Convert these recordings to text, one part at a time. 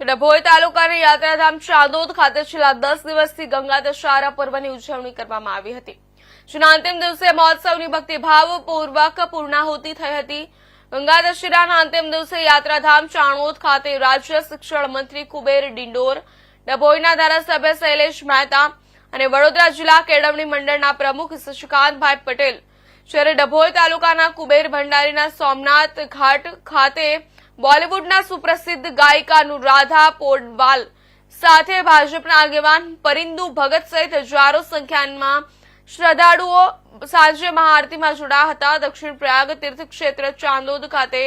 ડભોઈ તાલુકાના યાત્રાધામ ચાંદોદ ખાતે છેલ્લા દસ દિવસથી ગંગા દશહરા પર્વની ઉજવણી કરવામાં આવી હતી. જેના અંતિમ દિવસે મહોત્સવની ભક્તિભાવપૂર્વક પૂર્ણાહુતિ થઈ હતી. ગંગા દશેરાના અંતિમ દિવસે યાત્રાધામ ચાણોદ ખાતે રાજ્ય શિક્ષણ મંત્રી કુબેર ડિંડોર, ડભોઈના ધારાસભ્ય શૈલેષ મહેતા અને વડોદરા જિલ્લા કેળવણી મંડળના પ્રમુખ શશિકાંતભાઈ પટેલ. જ્યારે ડભોઈ તાલુકાના કુબેર ભંડારીના સોમનાથ ઘાટ ખાતે બોલિવૂડના સુપ્રસિદ્ધ ગાયિકા અનુરાધા પોડવાલ સાથે ભાજપના આગેવાન પરિંદુ ભગત સહિત હજારો સંખ્યામાં શ્રદ્ધાળુઓ સાંજે મહાઆરતીમાં જોડાયા હતા. દક્ષિણ પ્રયાગ તીર્થક્ષેત્ર ચાંદોદ ખાતે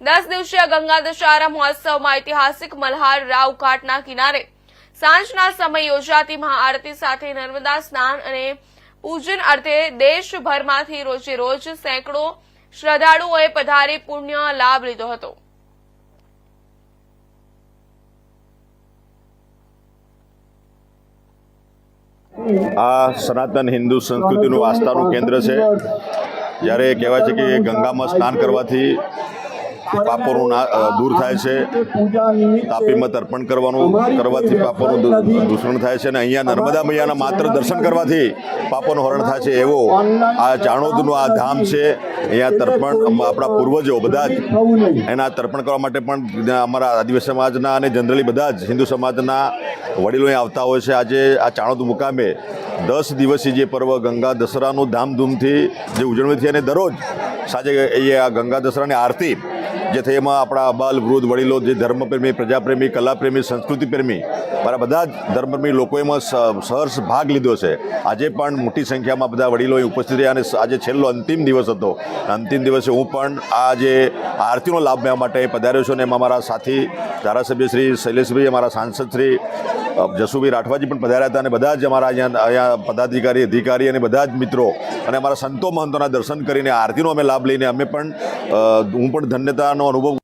દસ દિવસીય ગંગા દશહરા મહોત્સવમાં ઐતિહાસિક મલ્હાર રાવ ઘાટના કિનારે સાંજના સમય યોજાતી મહાઆરતી સાથે નર્મદા સ્નાન અને પૂજન અર્થે દેશભરમાંથી રોજે રોજ સેંકડો શ્રદ્ધાળુઓએ પધારી પુણ્ય લાભ લીધો હતો. આ સનાતન હિન્દુ સંસ્કૃતિનું આસ્થાનું કેન્દ્ર છે. જ્યારે કહેવાય છે કે ગંગામાં સ્નાન કરવાથી પાપોનું દૂર થાય છે. તાપીમાં તર્પણ કરવાનું, કરવાથી પાપોનું દૂષણ થાય છે. અને અહીંયા નર્મદા મૈયાના માત્ર દર્શન કરવાથી પાપોનું હરણ થાય છે. એવો આ ચાણોદનું આ ધામ છે. અહીંયા તર્પણ આપણા પૂર્વજો બધા જ એના તર્પણ કરવા માટે પણ અમારા આદિવાસી સમાજના અને જનરલી બધા જ હિન્દુ સમાજના વડીલો અહીં આવતા હોય છે. આજે આ ચાણોદ મુકામે દસ દિવસીય જે પર્વ ગંગા દસરાનું ધામધૂમથી જે ઉજવણી થઈ અને દરરોજ સાંજે એ આ ગંગા દસરાની આરતી જે થઈ એમાં આપણા અબાલ વૃદ્ધ વડીલો જે ધર્મપ્રેમી, પ્રજાપ્રેમી, કલાપ્રેમી સંસ્કૃતિ પ્રેમી મારા બધા જ ધર્મપ્રેમી લોકોએ એમાં સહર્ષ ભાગ લીધો છે. આજે પણ મોટી સંખ્યામાં બધા વડીલો ઉપસ્થિત રહ્યા અને આજે છેલ્લો અંતિમ દિવસ હતો. અંતિમ દિવસે હું પણ આ જે આરતીનો લાભ મેળવવા માટે પધાર્યો છું અને એમાં મારા સાથી ધારાસભ્ય શ્રી શૈલેષભાઈ, અમારા સાંસદ શ્રી જસુભાઈ રાઠવાજી પણ પધાર્યા હતા અને બધા જ અમારા અહીંયા અહીંયા પદાધિકારી, અધિકારી અને બધા જ મિત્રો અને અમારા સંતો મહંતોના દર્શન કરીને આરતીનો અમે લાભ લઈને અમે પણ હું પણ ધન્યતાનો અનુભવ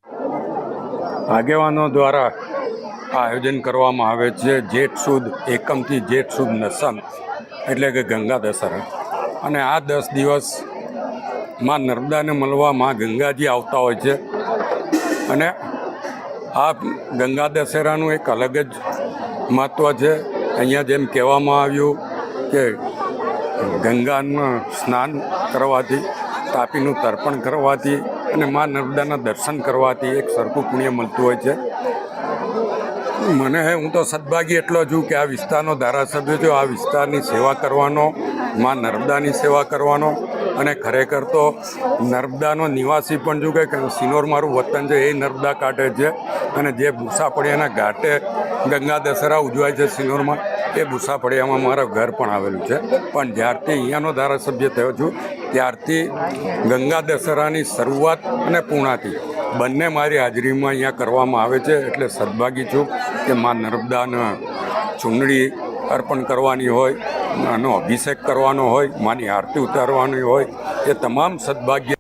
આગેવાનો દ્વારા આ આયોજન કરવામાં આવે છે જેઠ સુદ એકમથી જેઠ સુદ નસમ, એટલે કે ગંગા દશહરા અને આ દસ દિવસમાં નર્મદાને મળવા માં ગંગાજી આવતા હોય છે. અને આ ગંગા દશેરાનું એક અલગ જ મહત્ત્વ છે. અહીંયા જેમ કહેવામાં આવ્યું કે ગંગામાં સ્નાન કરવાથી, તાપીનું તર્પણ કરવાથી અને મા નર્મદાના દર્શન કરવાથી એક સરખું પુણ્ય મળતું હોય છે. મને હું તો સદભાગી એટલો છું કે આ વિસ્તારનો ધારાસભ્ય છું. આ વિસ્તારની સેવા કરવાનો, મા નર્મદાની સેવા કરવાનો અને ખરેખર તો નર્મદાનો નિવાસી પણ જો કે સિનોર મારું વતન છે, એ નર્મદા કાંઠે છે. અને જે ભૂસાફળિયાના ઘાટે ગંગા દશેરા ઉજવાય છે સિનોરમાં, એ ભૂસાફળિયામાં મારું ઘર પણ આવેલું છે. પણ જ્યારથી અહીંયાનો ધારાસભ્ય થયો છું, ત્યારથી ગંગા દશેરાની શરૂઆત અને પૂર્ણાથી બંને મારી હાજરીમાં અહીંયા કરવામાં આવે છે. એટલે સદભાગી છું કે મા નર્મદાના ચૂંટણી અર્પણ કરવાની હોય આનો અભિષેક કરવાનો હોય માની આરતી ઉતારવાની હોય એ તમામ સદભાગ્ય